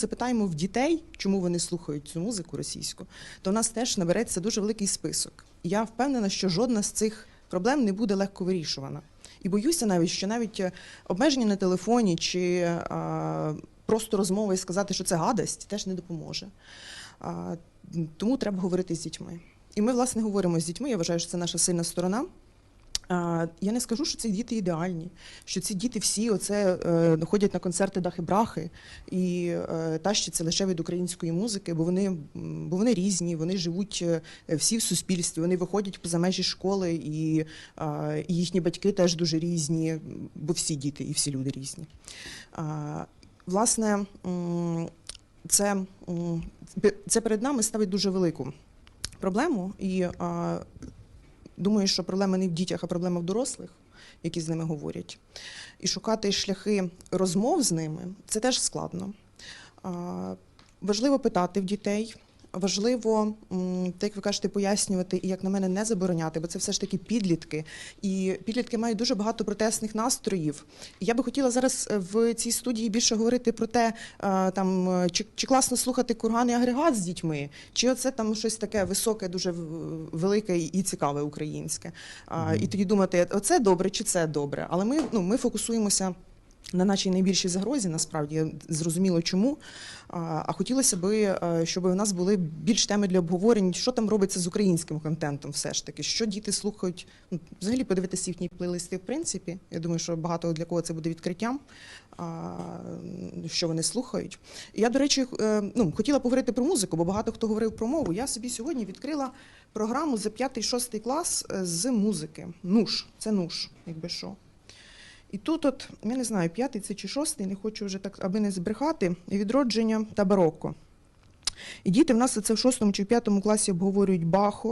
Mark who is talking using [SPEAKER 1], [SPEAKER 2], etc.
[SPEAKER 1] запитаємо в дітей, чому вони слухають цю музику російську, то в нас теж набереться дуже великий список. Я впевнена, що жодна з цих проблем не буде легко вирішувана. І боюся навіть, що навіть е, обмеження на телефоні чи а, просто розмова і сказати, що це гадость, теж не допоможе. А, тому треба говорити з дітьми. І ми, власне, говоримо з дітьми. Я вважаю, що це наша сильна сторона. Я не скажу, що ці діти ідеальні, що ці діти всі оце е, ходять на концерти дахи-брахи і е, тащаться лише від української музики, бо вони, бо вони різні, вони живуть е, всі в суспільстві, вони виходять поза межі школи, і, і їхні батьки теж дуже різні, бо всі діти і всі люди різні. Власне, це, це перед нами ставить дуже велику проблему. І а, думаю, що проблема не в дітях, а проблема в дорослих, які з ними говорять. І шукати шляхи розмов з ними це теж складно. Важливо питати в дітей. Важливо, так як ви кажете, пояснювати і, як на мене, не забороняти, бо це все ж таки підлітки. І підлітки мають дуже багато протестних настроїв. І я би хотіла зараз е, в цій студії більше говорити про те, е, там е, чи, чи класно слухати курган і агрегат з дітьми, чи оце там щось таке високе, дуже велике і цікаве українське. А, І тоді думати, оце добре чи це добре. Але ми, ну, ми фокусуємося. На нашій найбільшій загрозі, насправді зрозуміло чому. А хотілося би, е, щоб у нас були більш теми для обговорень, що там робиться з українським контентом, все ж таки, що діти слухають. Ну, взагалі подивитися їхні плейлисти, в принципі. Я думаю, що багато для кого це буде відкриттям, що вони слухають. Я, до речі, е, ну, хотіла поговорити про музику, бо багато хто говорив про мову. Я собі сьогодні відкрила програму за 5-6 клас е, з музики. Нуш, це нуш, якби що. І тут, от, я не знаю, п'ятий це чи шостий, не хочу вже так, аби не збрехати, відродження та барокко. І діти в нас це в шостому чи в п'ятому класі обговорюють Бахо,